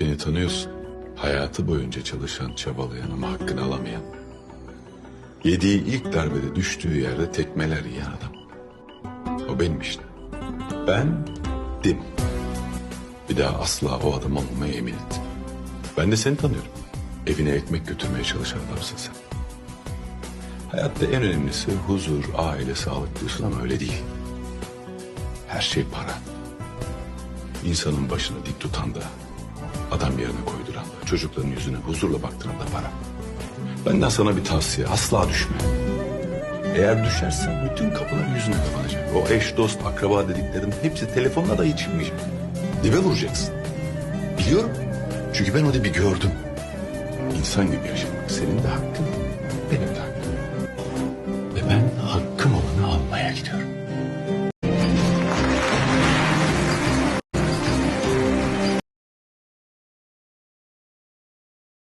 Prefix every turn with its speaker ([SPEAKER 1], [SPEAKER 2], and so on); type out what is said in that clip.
[SPEAKER 1] Beni tanıyorsun. Hayatı boyunca çalışan, çabalayan ama hakkını alamayan. Yediği ilk darbede düştüğü yerde tekmeler yiyen adam. O benim işte. Ben dim. Bir daha asla o adam olmamaya emin ettim. Ben de seni tanıyorum. Evine ekmek götürmeye çalışan adamsın sen. Hayatta en önemlisi huzur, aile, sağlık diyorsun ama öyle değil. Her şey para. İnsanın başını dik tutan da, adam yerine koyduran çocukların yüzüne huzurla baktıran da para. Benden sana bir tavsiye, asla düşme. Eğer düşersen bütün kapılar yüzüne kapanacak. O eş, dost, akraba dediklerin hepsi telefonla dahi çıkmayacak. Dibe vuracaksın. Biliyorum. Çünkü ben o dibi gördüm. İnsan gibi yaşamak senin de hakkın, benim de.